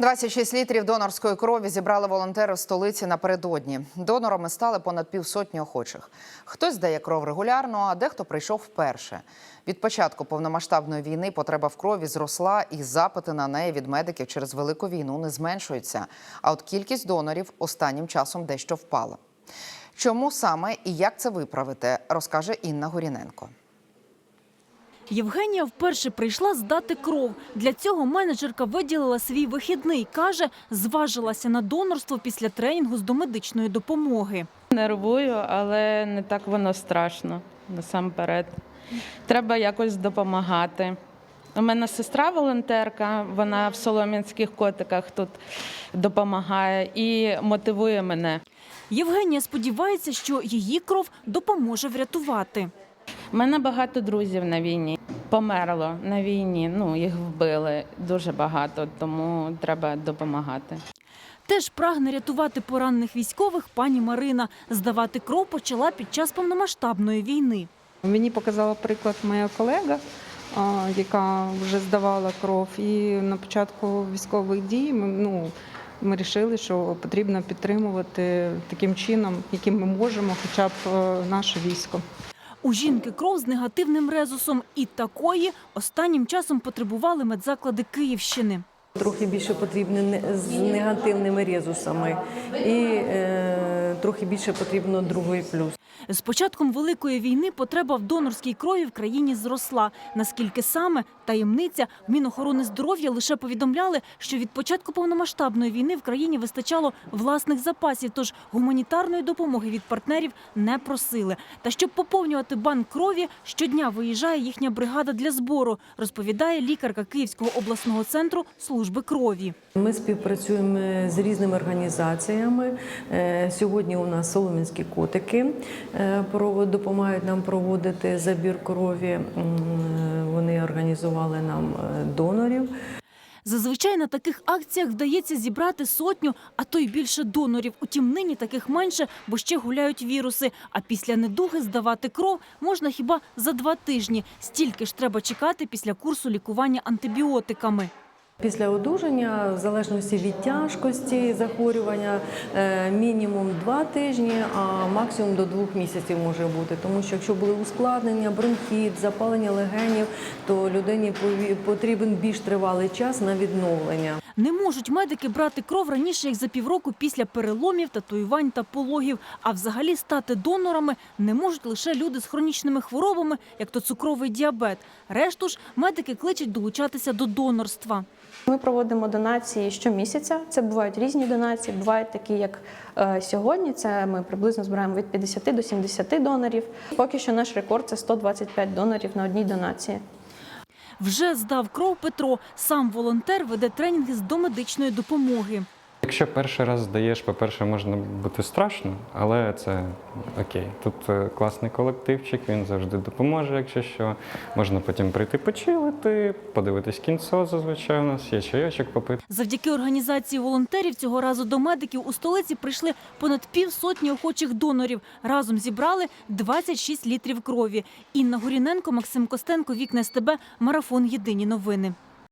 26 літрів донорської крові зібрали волонтери в столиці напередодні. Донорами стали понад півсотні охочих. Хтось здає кров регулярно, а дехто прийшов вперше. Від початку повномасштабної війни потреба в крові зросла, і запити на неї від медиків через велику війну не зменшуються. А от кількість донорів останнім часом дещо впала. Чому саме і як це виправити, розкаже Інна Горіненко. Євгенія вперше прийшла здати кров. Для цього менеджерка виділила свій вихідний. Каже, зважилася на донорство після тренінгу з домедичної допомоги. Нервую, але не так воно страшно насамперед. Треба якось допомагати. У мене сестра волонтерка, вона в солом'янських котиках тут допомагає і мотивує мене. Євгенія сподівається, що її кров допоможе врятувати. У мене багато друзів на війні. Померло на війні. Ну їх вбили дуже багато, тому треба допомагати. Теж прагне рятувати поранених військових пані Марина. Здавати кров почала під час повномасштабної війни. Мені показала приклад моя колега, яка вже здавала кров. І на початку військових дій ми, ну, ми вирішили, що потрібно підтримувати таким чином, яким ми можемо, хоча б е, наше військо. У жінки кров з негативним резусом і такої останнім часом потребували медзаклади Київщини. Трохи більше потрібно з негативними резусами, і е, трохи більше потрібно другої плюс. З початком великої війни потреба в донорській крові в країні зросла. Наскільки саме таємниця в Мінохорони здоров'я лише повідомляли, що від початку повномасштабної війни в країні вистачало власних запасів, тож гуманітарної допомоги від партнерів не просили. Та щоб поповнювати банк крові, щодня виїжджає їхня бригада для збору, розповідає лікарка Київського обласного центру служби крові. Ми співпрацюємо з різними організаціями. Е, Сьогодні у нас соломінські котики е, допомагають нам проводити забір крові. Вони організували нам е, донорів. Зазвичай на таких акціях вдається зібрати сотню, а то й більше донорів. Утім, нині таких менше, бо ще гуляють віруси. А після недуги здавати кров можна хіба за два тижні. Стільки ж треба чекати після курсу лікування антибіотиками. Після одужання, в залежності від тяжкості захворювання, е, мінімум два тижні, а максимум до двох місяців може бути. Тому що якщо були ускладнення, бронхіт, запалення легенів, то людині потрібен більш тривалий час на відновлення. Не можуть медики брати кров раніше, як за півроку після переломів, татуювань та пологів. А взагалі стати донорами не можуть лише люди з хронічними хворобами, як то цукровий діабет. Решту ж медики кличуть долучатися до донорства. Ми проводимо донації щомісяця. Це бувають різні донації, бувають такі, як е, сьогодні. Це ми приблизно збираємо від 50 до 70 донорів. Поки що наш рекорд це 125 донорів на одній донації. Вже здав кров Петро. Сам волонтер веде тренінги з домедичної допомоги. Якщо перший раз здаєш, по-перше, можна бути страшно, але це окей. Тут е, класний колективчик, він завжди допоможе, якщо що. Можна потім прийти почилити, подивитись кінцо, зазвичай у нас є чайочок попити. Завдяки організації волонтерів цього разу до медиків у столиці прийшли понад півсотні охочих донорів. Разом зібрали 26 літрів крові. Інна Горіненко, Максим Костенко, Вікна СТБ, Марафон. Єдині новини.